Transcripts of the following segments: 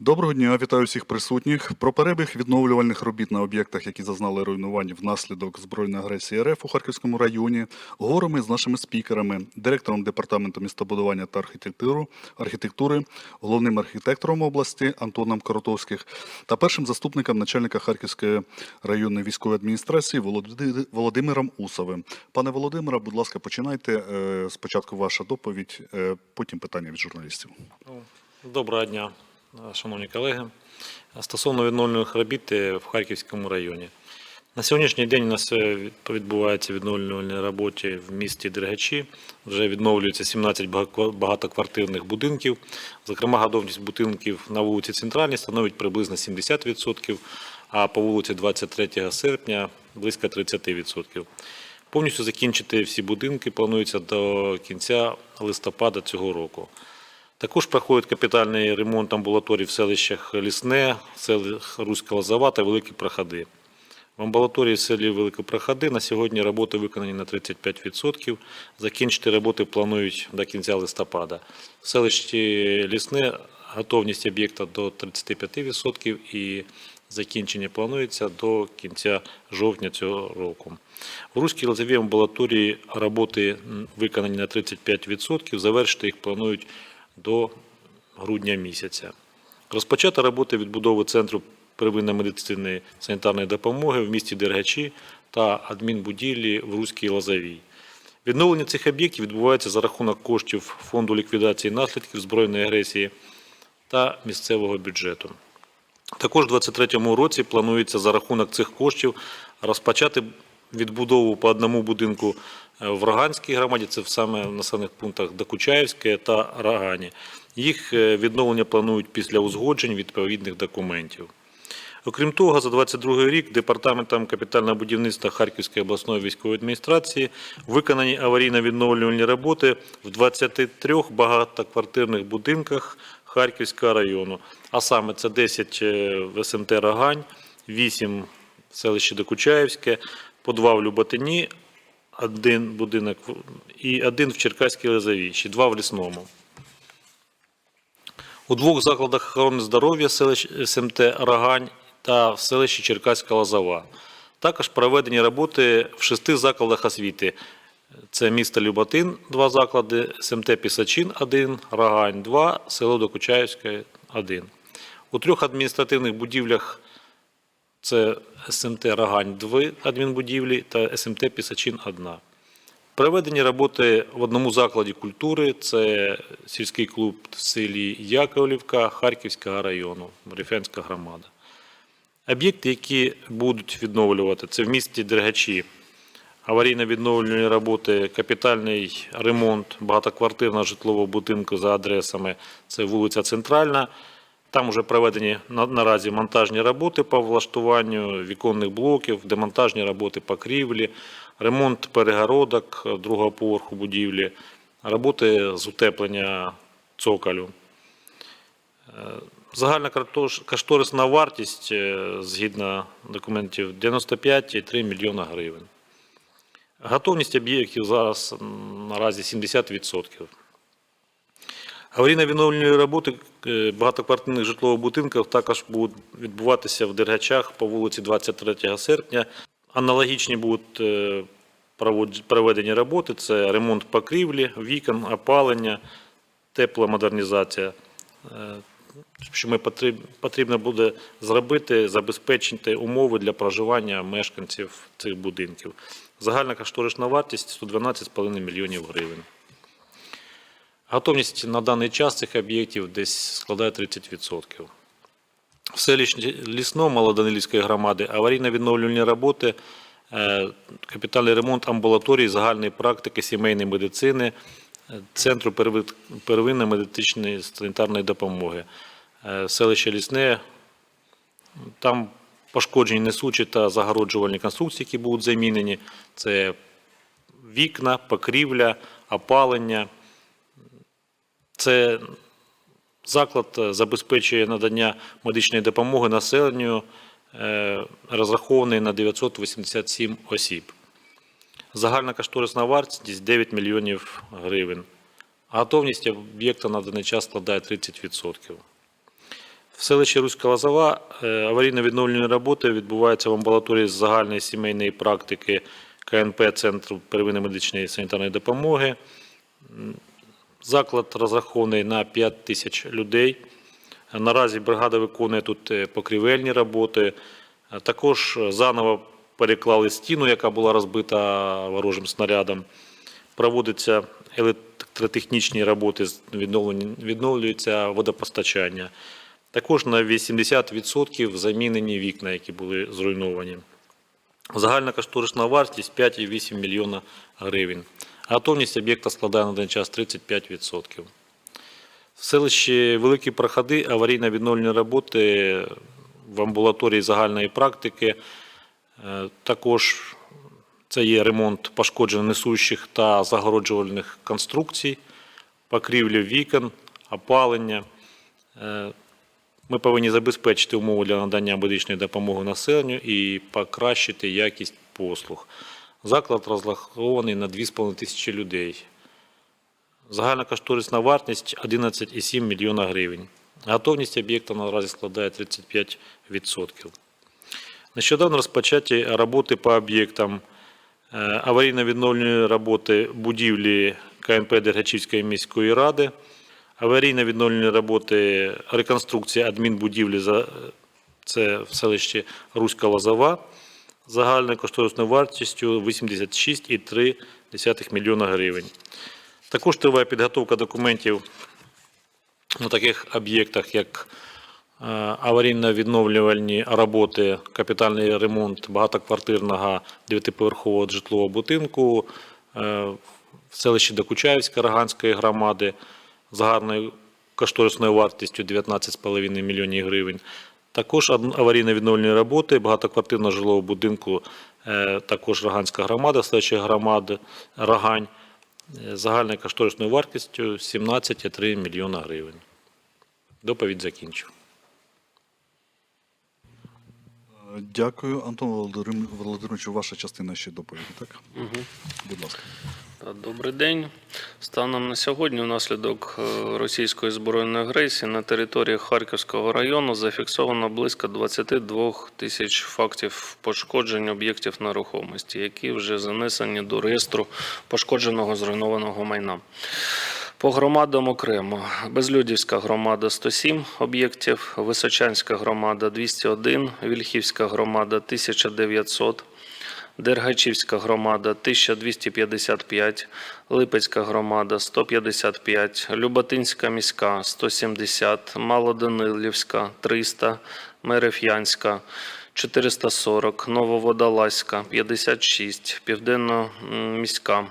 Доброго дня, вітаю всіх присутніх. Про перебіг відновлювальних робіт на об'єктах, які зазнали руйнувань внаслідок збройної агресії РФ у Харківському районі, говоримо з нашими спікерами, директором департаменту містобудування та архітектури, архітектури, головним архітектором області Антоном Коротовських та першим заступником начальника Харківської районної військової адміністрації Володи- Володимиром Усовим. Пане Володимире, будь ласка, починайте. Е, Спочатку ваша доповідь, е, потім питання від журналістів. Ну, Доброго дня, шановні колеги. Стосовно відновлювальних робіт е, в Харківському районі. На сьогоднішній день у нас е, від- відбуваються відновлювальні роботи в місті Дергачі. Вже відновлюється 17 багатоквартирних будинків. Зокрема, готовність будинків на вулиці Центральній становить приблизно 70%, а по вулиці 23 серпня близько 30%. Повністю закінчити всі будинки планується до кінця листопада цього року. Також проходить капітальний ремонт амбулаторій в селищах Лісне, селах Руська Лозова та Великі Проходи. В амбулаторії в селі Великі Проходи на сьогодні роботи виконані на 35%. Закінчити роботи планують до кінця листопада. В селищі Лісне готовність об'єкта до 35% і закінчення планується до кінця жовтня цього року. В Руській Лозовій амбулаторії роботи виконані на 35%, завершити їх планують до грудня місяця. Розпочато роботи відбудови центру первинної медицини санітарної допомоги в місті Дергачі та адмінбудівлі в Руській Лозовій. Відновлення цих об'єктів відбувається за рахунок коштів Фонду ліквідації наслідків збройної агресії та місцевого бюджету. Також у 2023 році планується за рахунок цих коштів розпочати відбудову по одному будинку в Роганській громаді, це саме в населених пунктах Докучаївське та Рогані. Їх е, відновлення планують після узгоджень відповідних документів. Окрім того, за 22 рік департаментом капітального будівництва Харківської обласної військової адміністрації виконані аварійно-відновлювальні роботи в 23 багатоквартирних будинках Харківського району. А саме це 10 е, в СМТ Рогань, 8 в селищі Докучаївське, по 2 в Люботині, один будинок і один в Черкаській Лозовій, два в Лісному. У двох закладах охорони здоров'я селищ СМТ Рогань та в селищі Черкаська Лозова. Також проведені роботи в шести закладах освіти. Це місто Люботин, два заклади, СМТ Пісачин, 1, Рогань, 2, село Докучаївське, 1. У трьох адміністративних будівлях це СМТ Рогань, 2 адмінбудівлі та СМТ Пісачин, 1. Проведені роботи в одному закладі культури це сільський клуб в селі Яковлівка Харківського району, Рифянська громада. Об'єкти, які будуть відновлювати, це в місті Дергачі. Аварійно-відновлювальні роботи, капітальний ремонт багатоквартирного житлового будинку за адресами. Це вулиця Центральна. Там вже проведені наразі монтажні роботи по влаштуванню віконних блоків, демонтажні роботи покрівлі, ремонт перегородок другого поверху будівлі, роботи з утеплення цоколю. Е, Загальна кошторисна вартість е, згідно документів 95,3 мільйона гривень. Готовність об'єктів зараз наразі 70%. Аварійно-відновлювальні роботи е, багатоквартирних житлових будинків також будуть відбуватися в Дергачах по вулиці 23 серпня. Аналогічні будуть е, проведені роботи: це ремонт покрівлі, вікон, опалення, тепломодернізація. Е, Що ми потрібно буде зробити, забезпечити умови для проживання мешканців цих будинків. Загальна кошторисна вартість 112,5 мільйонів гривень. Готовність на даний час цих об'єктів десь складає 30%. В селищі Лісно Малоданилівської громади аварійно-відновлювальні роботи, е, капітальний ремонт амбулаторії загальної практики сімейної медицини, е, Центру первинної медичної санітарної допомоги. Е, Селище Лісне, там пошкоджені несучі та загороджувальні конструкції, які будуть замінені. Це вікна, покрівля, опалення. Це заклад е, забезпечує надання медичної допомоги населенню, е, розрахований на 987 осіб. Загальна кошторисна вартість 9 мільйонів гривень. Готовність об'єкта на даний час складає 30%. В селищі Руська Лозова е, аварійно-відновлені роботи відбуваються в амбулаторії загальної сімейної практики КНП Центру первинної медичної і санітарної допомоги. Заклад розрахований на 5 тисяч людей. Наразі бригада виконує тут е, покрівельні роботи. Також е, заново переклали стіну, яка була розбита ворожим снарядом. Проводяться електротехнічні роботи, відновлюється водопостачання. Також на 80% замінені вікна, які були зруйновані. Загальна кошторисна вартість 5,8 мільйона гривень. Готовність об'єкта складає на даний час 35%. В селищі Великі Проходи аварійно-відновлені роботи в амбулаторії загальної практики. Е, Також це є ремонт пошкоджених несущих та загороджувальних конструкцій, покрівлі вікон, опалення. Е, Ми повинні забезпечити умови для надання медичної допомоги населенню і покращити якість послуг. Заклад розрахований на 2,5 тисячі людей. Загальна кошторисна вартість 11,7 мільйона гривень. Готовність об'єкта наразі складає 35%. Нещодавно розпочаті роботи по об'єктам е, аварійно-відновлені роботи будівлі КНП Дергачівської міської ради, аварійно-відновлені роботи реконструкції адмінбудівлі за- це в селищі Руська Лозова загальною кошторисною вартістю 86,3 мільйона гривень. Також триває підготовка документів на таких об'єктах, як е, аварійно-відновлювальні роботи, капітальний ремонт багатоквартирного дев'ятиповерхового житлового будинку е, в селищі Докучаївська Роганської громади загальною кошторисною вартістю 19,5 мільйонів гривень. Також аварійно-відновлені роботи багатоквартирного жилого будинку, е, також Роганська громада, селища громади Рогань, е, загальною кошторисною вартістю 17,3 мільйона гривень. Доповідь закінчив. Е, Дякую, Антон Володимир- Володимирович. Ваша частина ще доповіді, так? Мгм. Будь ласка. Добрий день. Станом на сьогодні, внаслідок е, російської збройної агресії на території Харківського району зафіксовано близько 22 тисяч фактів пошкоджень об'єктів нерухомості, які вже занесені до реєстру пошкодженого зруйнованого майна. По громадам окремо. Безлюдівська громада 107 об'єктів, Височанська громада 201, Вільхівська громада 1900, Дергачівська громада 1255, Липецька громада 155, Люботинська міська 170, Малоданилівська 300, Мереф'янська 440, Нововодолазька 56, Південно-міська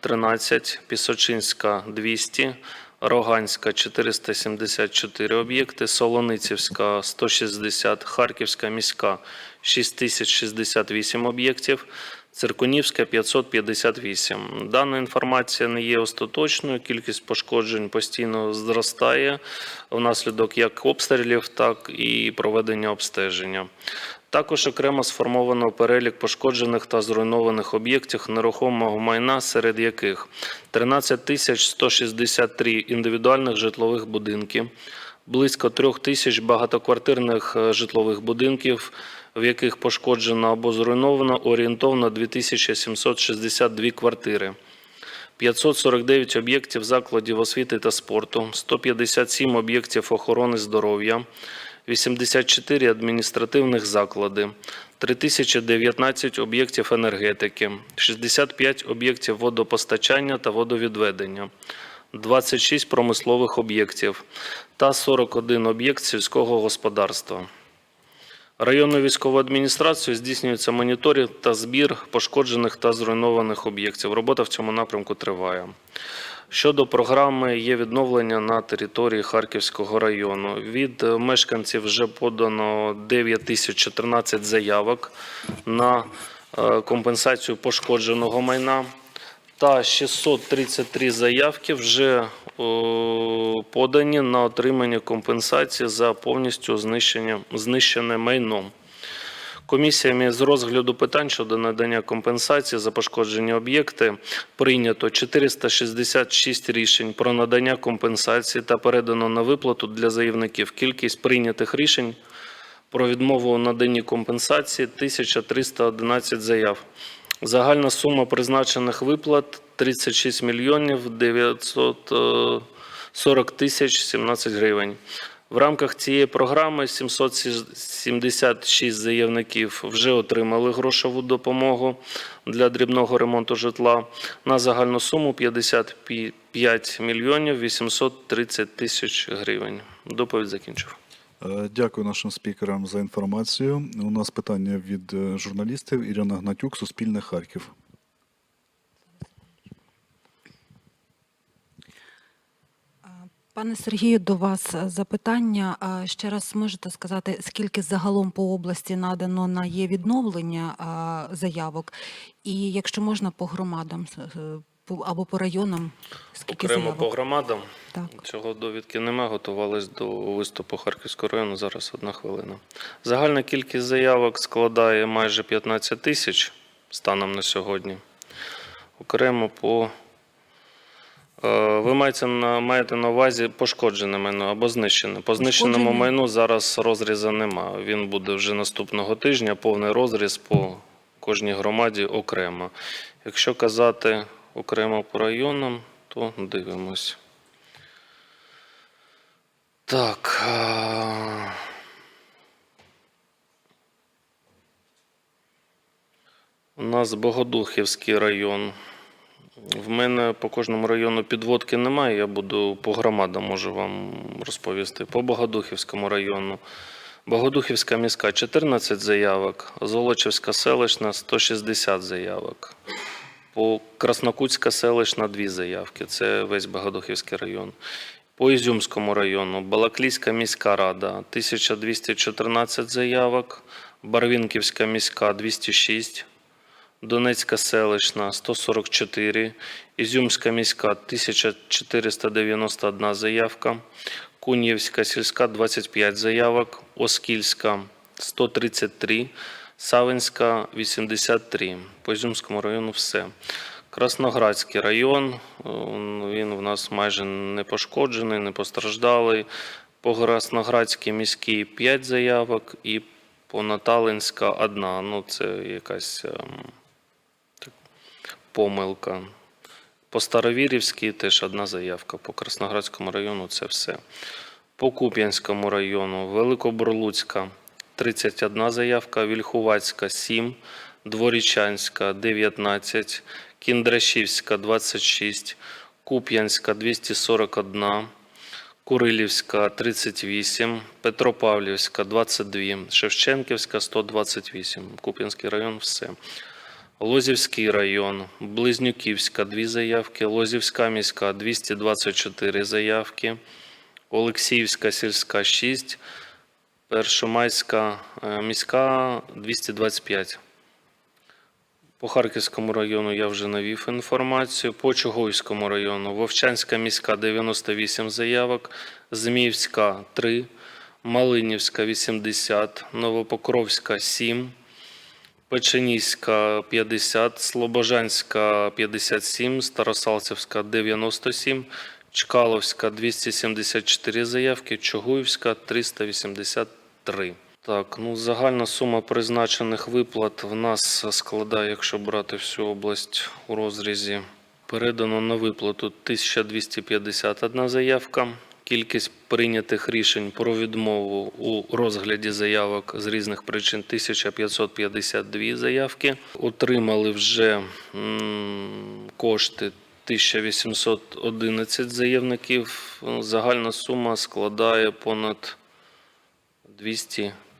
13, Пісочинська 200, Роганська 474 об'єкти, Солоницівська 160, Харківська міська 6068 об'єктів, Циркунівська 558. Дана інформація не є остаточною. Кількість пошкоджень постійно зростає внаслідок як обстрілів, так і проведення обстеження. Також окремо сформовано перелік пошкоджених та зруйнованих об'єктів нерухомого майна, серед яких 13 тисяч 163 індивідуальних житлових будинків, близько 3 тисяч багатоквартирних е, житлових будинків, в яких пошкоджено або зруйновано орієнтовно 2762 квартири. 549 об'єктів закладів освіти та спорту, 157 об'єктів охорони здоров'я, 84 адміністративних заклади, 3019 об'єктів енергетики, 65 об'єктів водопостачання та водовідведення, 26 промислових об'єктів та 41 об'єкт сільського господарства. Районною військовою адміністрацією здійснюється моніторинг та збір пошкоджених та зруйнованих об'єктів. Робота в цьому напрямку триває. Щодо програми є відновлення на території Харківського району. Від мешканців вже подано 9014 заявок на е, компенсацію пошкодженого майна та 633 заявки вже подані на отримання компенсації за повністю знищення, знищене майно. Комісіями з розгляду питань щодо надання компенсації за пошкоджені об'єкти прийнято 466 рішень про надання компенсації та передано на виплату для заявників. Кількість прийнятих рішень про відмову у наданні компенсації 1311 заяв. Загальна сума призначених виплат 36 мільйонів 940 тисяч 17 гривень. В рамках цієї програми 776 заявників вже отримали грошову допомогу для дрібного ремонту житла на загальну суму 55 мільйонів 830 тисяч гривень. Доповідь закінчив. Е, Дякую нашим спікерам за інформацію. У нас питання від е, журналістів. Ірина Гнатюк, Суспільне Харків. Пане Сергію, до вас запитання. Ще раз можете сказати, скільки загалом по області надано на є відновлення заявок, і якщо можна по громадам е, або по районам, скільки Окремо заявок? по громадам. Так. Цього довідки нема. Готувались до виступу Харківського району. Зараз одна хвилина. Загальна кількість заявок складає майже 15 тисяч станом на сьогодні. Окремо по. Е, Ви маєте на, маєте на увазі пошкоджене майно або знищене. По знищеному майну зараз розрізу нема. Він буде вже наступного тижня, повний розріз по кожній громаді окремо. Якщо казати окремо по районам, то дивимось. Так. У нас Богодухівський район. В мене по кожному району підводки немає. Я буду по громадам можу вам розповісти. По Богодухівському району. Богодухівська міська 14 заявок, Золочівська селищна 160 заявок. По Краснокутська селищна 2 заявки. Це весь Богодухівський район. По Ізюмському району Балаклійська міська рада 1214 заявок, Барвінківська міська 206, Донецька селищна 144, Ізюмська міська 1491 заявка, Кун'ївська сільська 25 заявок, Оскільська 133, Савинська 83. По Ізюмському району все. Красноградський район, е, він в нас майже не пошкоджений, не постраждалий. По Красноградській міській 5 заявок і по Наталинська одна. Ну, це якась ем, так, помилка. По Старовірівській теж одна заявка. По Красноградському району це все. По Куп'янському району Великобурлуцька 31 заявка, Вільхувацька 7, Дворічанська 19, Кіндрашівська 26, Куп'янська 241, Курилівська 38, Петропавлівська 22, Шевченківська 128, Куп'янський район все. Лозівський район, Близнюківська 2 заявки, Лозівська міська 224 заявки, Олексіївська сільська 6, Першомайська е, міська 225. По Харківському району я вже навів інформацію. По Чугуївському району Вовчанська міська 98 заявок, Зміївська 3, Малинівська 80, Новопокровська 7, Печеніська 50, Слобожанська 57, Старосалцівська 97, Чкаловська 274 заявки, Чугуївська 383. Так, ну загальна сума призначених виплат в нас складає, якщо брати всю область у розрізі, передано на виплату 1251 заявка. Кількість прийнятих рішень про відмову у розгляді заявок з різних причин 1552 заявки. Отримали вже кошти 1811 заявників. Загальна сума складає понад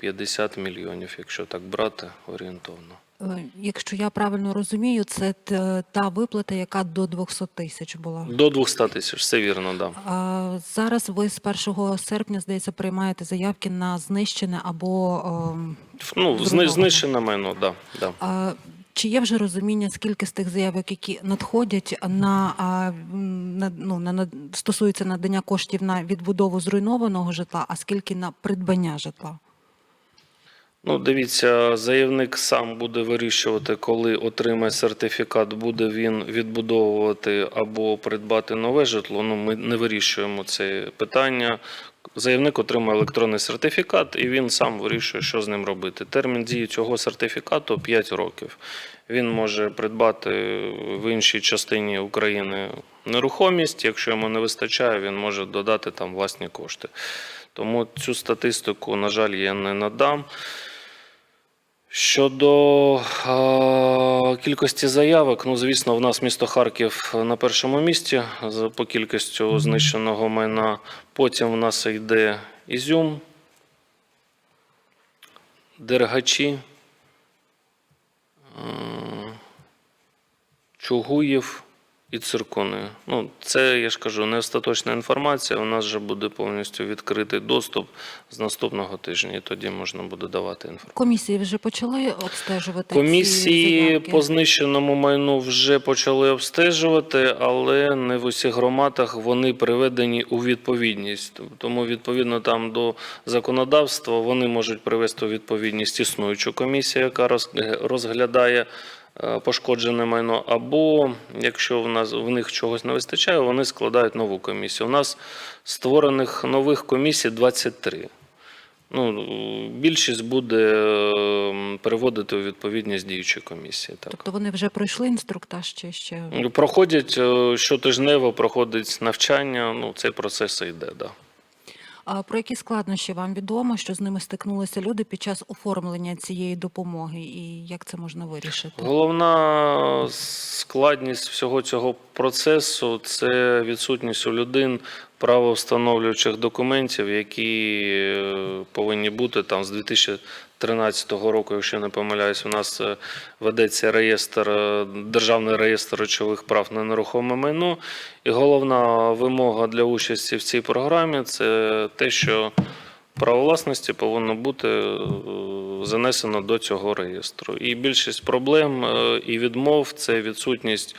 250 мільйонів, якщо так брати орієнтовно. Е, Якщо я правильно розумію, це та виплата, яка до 200 тисяч була. До 200 тисяч, все вірно, да. А зараз ви з 1 серпня, здається, приймаєте заявки на знищене або ем, Ну, зни, знищене майно, да, да. А чи є вже розуміння, скільки з тих заявок, які надходять на, на, ну, на, на стосується надання коштів на відбудову зруйнованого житла, а скільки на придбання житла? Ну, дивіться, заявник сам буде вирішувати, коли отримає сертифікат, буде він відбудовувати або придбати нове житло. Ну, ми не вирішуємо це питання. Заявник отримує електронний сертифікат, і він сам вирішує, що з ним робити. Термін дії цього сертифікату 5 років. Він може придбати в іншій частині України нерухомість. Якщо йому не вистачає, він може додати там власні кошти. Тому цю статистику, на жаль, я не надам. Щодо е, кількості заявок, ну звісно, в нас місто Харків на першому місці по кількістю знищеного майна. Потім в нас йде Ізюм, Дергачі, е, Чугуїв і Циркони. Ну, це, я ж кажу, не остаточна інформація. У нас вже буде повністю відкритий доступ з наступного тижня, і тоді можна буде давати інформацію. Комісії вже почали обстежувати Комісії заявки? по знищеному майну вже почали обстежувати, але не в усіх громадах вони приведені у відповідність. Тому відповідно там до законодавства вони можуть привести у відповідність існуючу комісію, яка роз- розглядає пошкоджене майно, або якщо в нас в них чогось не вистачає, вони складають нову комісію. У нас створених нових комісій 23. Ну, більшість буде е, переводити у відповідність діючої комісії. Так. Тобто вони вже пройшли інструктаж чи ще? Проходять е, щотижнево, проходить навчання, ну, цей процес йде, да. А про які складнощі вам відомо, що з ними стикнулися люди під час оформлення цієї допомоги, і як це можна вирішити? Головна складність всього цього процесу це відсутність у людин правовстановлюючих документів, які е, повинні бути там з 2013 року, якщо не помиляюсь, у нас е, ведеться реєстр, е, державний реєстр речових прав на нерухоме майно. І головна вимога для участі в цій програмі це те, що Право власності повинно бути занесено до цього реєстру. І більшість проблем і відмов це відсутність,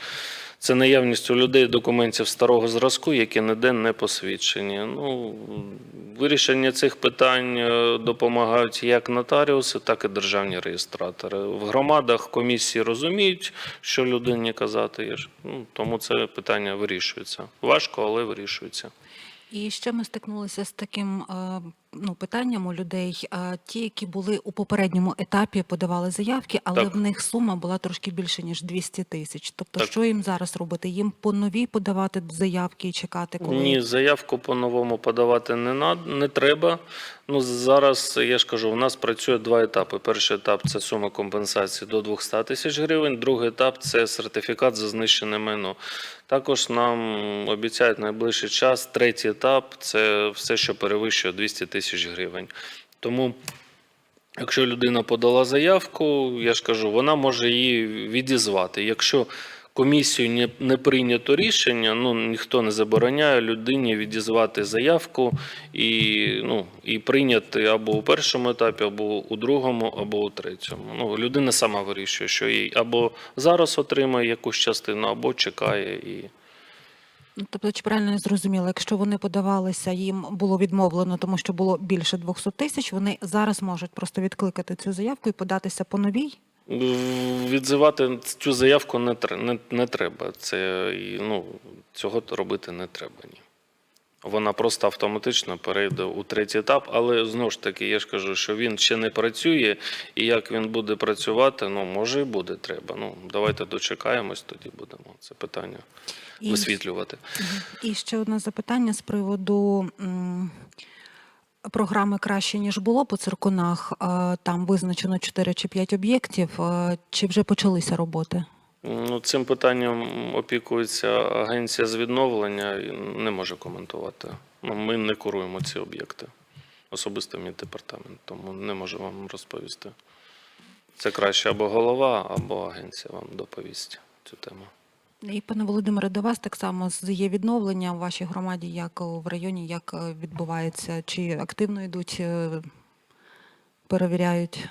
це наявність у людей документів старого зразку, які ніде не посвідчені. Ну, вирішення цих питань е, допомагають як нотаріуси, так і державні реєстратори. В громадах комісії розуміють, що людині казати, є ну, тому це питання вирішується. Важко, але вирішується. І ще ми стикнулися з таким е, ну, питанням у людей. е, Ті, які були у попередньому етапі, подавали заявки, але Так. в них сума була трошки більше ніж 200 тисяч. Тобто, Так. що їм зараз робити? Їм по новій подавати заявки і чекати, коли Ні, заявку по-новому подавати не, над, не треба. Ну, зараз, я ж кажу, у нас працює два етапи. Перший етап це сума компенсації до 200 тисяч гривень, другий етап це сертифікат за знищене майно. Також нам обіцяють найближчий час. Третій етап це все, що перевищує 200 тисяч гривень. Тому Якщо людина подала заявку, я ж кажу, вона може її відізвати. Якщо комісію не, не прийнято рішення, ну ніхто не забороняє людині відізвати заявку і, ну, і прийняти або у першому етапі, або у другому, або у третьому. Ну, людина сама вирішує, що їй або зараз отримає якусь частину, або чекає і. Ну, Тобто, чи правильно не зрозуміло, якщо вони подавалися, їм було відмовлено, тому що було більше 200 тисяч, вони зараз можуть просто відкликати цю заявку і податися по новій? Відзивати цю заявку не, не, не треба. Це, ну, цього робити не треба. Ні. Вона просто автоматично перейде у третій етап, але знову ж таки, я ж кажу, що він ще не працює, і як він буде працювати, ну може і буде треба. Ну давайте дочекаємось, тоді будемо це питання І- висвітлювати. І ще одне запитання з приводу програми краще ніж було по циркунах. Е, Там визначено 4 чи 5 об'єктів. Е, Чи вже почалися роботи? Ну, цим питанням опікується агенція з відновлення і не може коментувати. Ну, ми не куруємо ці об'єкти. Особисто мій департамент, тому не можу вам розповісти. Це краще або голова, або агенція вам доповість цю тему. І пане Володимире, до вас так само є відновлення в вашій громаді, як в районі, як е, відбувається? Чи активно йдуть, е, перевіряють,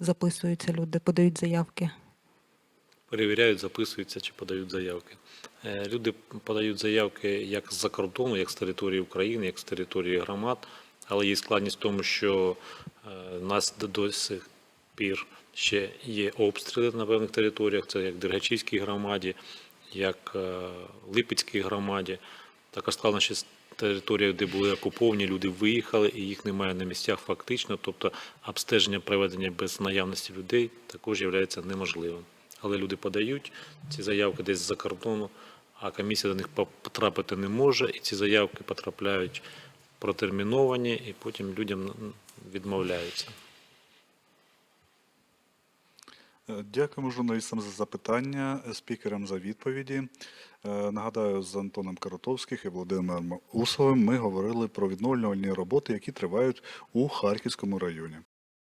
записуються люди, подають заявки? Перевіряють, записуються чи подають заявки. Е, Люди подають заявки як з-за кордону, як з території України, як з території громад, але є складність в тому, що е, нас до- сих пір ще є обстріли на певних територіях, це як Дергачівській громаді, як е, Липецькій громаді. Стало ще з територіях, де були окуповані, люди виїхали і їх немає на місцях фактично. Тобто обстеження проведення без наявності людей також є неможливим. Але люди подають ці заявки десь з-за кордону, а комісія до них потрапити не може, і ці заявки потрапляють протерміновані, і потім людям відмовляються. Е, Дякуємо журналістам за запитання, е, спікерам за відповіді. Е, Нагадаю, з Антоном Каратовським і Володимиром Усовим ми говорили про відновлювальні роботи, які тривають у Харківському районі.